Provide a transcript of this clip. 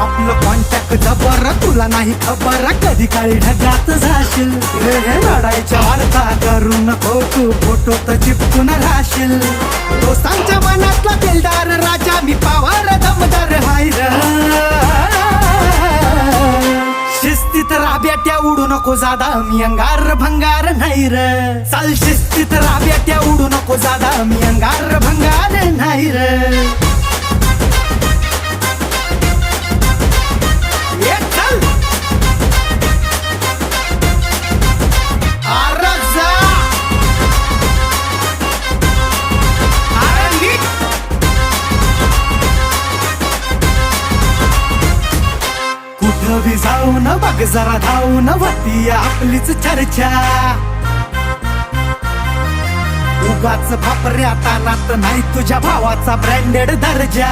आपलं कॉन्टॅक्ट जबर तुला नाही खबर कधी काळी ढगात जाशील. हे हे लढाईच्या वार्ता करू नको तू फोटो तर चिपकून राहशील. दोस्तांच्या मनातला दिलदार राजा मी पावार दमदार हायर शिस्तीत राब्याट्या उडू नको जादा मी अंगार भंगार नाही र. चाल शिस्तीत राब्याट्या उडू नको जादा मी अंगार भंगार नाही र. कुठं बी जाऊन बघ जरा धावून होती आपलीच चर्चा. उगाच फापऱ्या तानात नाही तुझ्या भावाचा ब्रँडेड दर्जा.